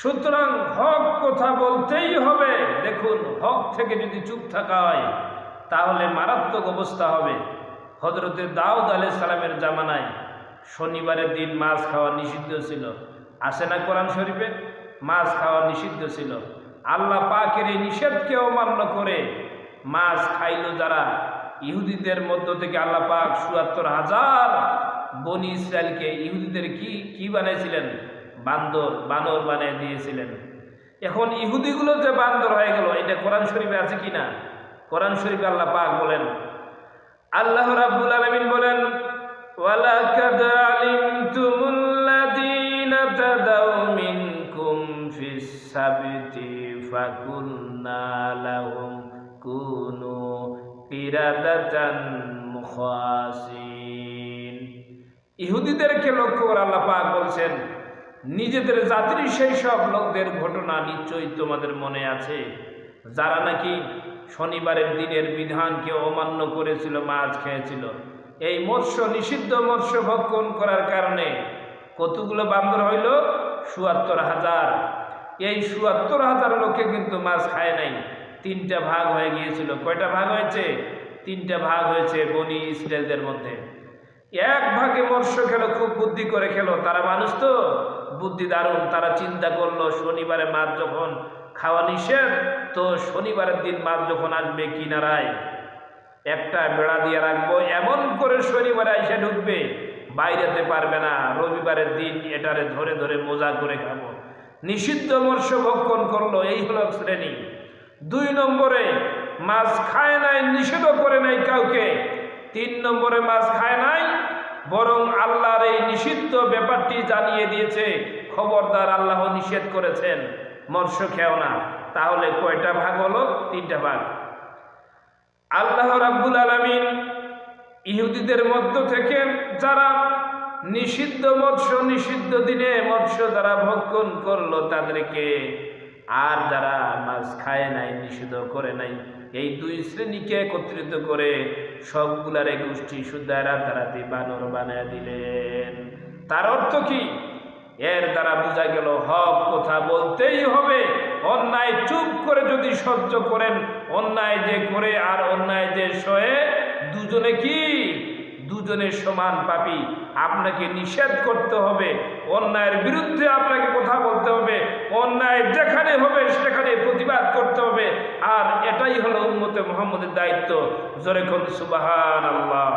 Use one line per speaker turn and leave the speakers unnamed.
সুতরাং হক কথা বলতেই হবে। দেখুন, হক থেকে যদি চুপ থাকা হয় তাহলে মারাত্মক অবস্থা হবে। হজরতে দাউদ আলাহ সালামের জামানায় শনিবারের দিন মাছ খাওয়া নিষিদ্ধ ছিল। আসে না কোরআন শরীফে? মাছ খাওয়া নিষিদ্ধ ছিল। আল্লাহ পাকের এই নিষেধকে অমান্য করে মাছ খাইল যারা। ইহুদিদের মধ্য থেকে আল্লাহ পাক চুয়াত্তর হাজার বনি ইসরায়েলকে ইহুদিদের কি কি বানিয়েছিলেন বান্দর বানর বানিয়ে দিয়েছিলেন। এখন ইহুদিগুলো যে বান্দর হয়ে গেল, এটা কোরআন শরীফে আছে কি না কোরআন শরীফে আল্লাহ পাক বলেন, আল্লাহ রাব্বুল আলামিন বলেন, ওয়ালাকাদ আলিমতুমুল্লাযীনা তাদাউ মিনকুম ফিস সাবতি ফাকুলনা লাহুম কুনু কিরাদাতান মুখাসিন। ইহুদিদেরকে লক্ষ্য করে আল্লাহ পাক বলছেন নিজেদের জাতির সেই সব লোকদের ঘটনা নিশ্চয়ই তোমাদের মনে আছে। যারা নাকি শনিবারের দিনের বিধানকে অমান্য করেছিল, মাছ খেয়েছিল। এই মৎস্য, নিষিদ্ধ মৎস্য ভক্ষণ করার কারণে কতগুলো বান্দর হইল? চুয়াত্তর হাজার। এই চুয়াত্তর হাজার লোকে কিন্তু মাছ খায় নাই। তিনটা ভাগ হয়ে গিয়েছিল। কয়টা ভাগ হয়েছে? তিনটা ভাগ হয়েছে বনি ইসরায়েলদের মধ্যে। এক ভাগে মৎস্য খেলো, খুব বুদ্ধি করে খেলো। তারা মানুষ তো? বুদ্ধি দারুণ। তারা চিন্তা করল, শনিবারে মাছ যখন খাওয়া নিষেধ, তো শনিবারের দিন মাছ যখন আসবে কিনারায়, একটা বেড়া দিয়ে রাখব, এমন করে শনিবারে এসে ঢুকবে, বাইরেতে পারবে না। রবিবারের দিন এটারে ধরে ধরে মজা করে খাব। নিষিদ্ধ মৎস্য ভক্ষণ করল, এই হলো শ্রেণি। দুই নম্বরে, মাছ খায় নাই নিষেধ করে নাই কাউকে। তিন নম্বরে মাছ খায় নাই, বরং আল্লাহর এই নিষিদ্ধ ব্যাপারটি জানিয়ে দিয়েছে, খবরদার আল্লাহ নিষেধ করেছেন। মৎস্য খেও না, তাহলে কয়টা ভাগ হলো? তিনটা ভাগ। আল্লাহ রাব্বুল আলামিন ইহুদিদের মধ্য থেকে যারা নিষিদ্ধ মৎস্য, নিষিদ্ধ দিনে মৎস্য যারা ভক্ষণ করল তাদেরকে, আর যারা মাছ খায় নাই, নিষিদ্ধ করে নাই এই দুই শ্রেণীকে একত্রিত করে সবগুলার গোষ্ঠী শুদ্ধা রাতারাতি বানর বানায় দিলেন। তার অর্থ কি? এর দ্বারা বোঝা গেল, হক কথা বলতেই হবে। অন্যায় চুপ করে যদি সহ্য করেন, অন্যায় যে করে আর অন্যায় যে সয়ে, দুজনে কি? দুজনে সমান পাপি। আপনাকে নিষেধ করতে হবে, অন্যায়ের বিরুদ্ধে আপনাকে কথা বলতে হবে। অন্যায় যেখানে হবে সেখানে প্রতিবাদ করতে হবে। আর এটাই হলো উন্মতে মোহাম্মদের দায়িত্ব। জোরে সুবাহান আল্লাহ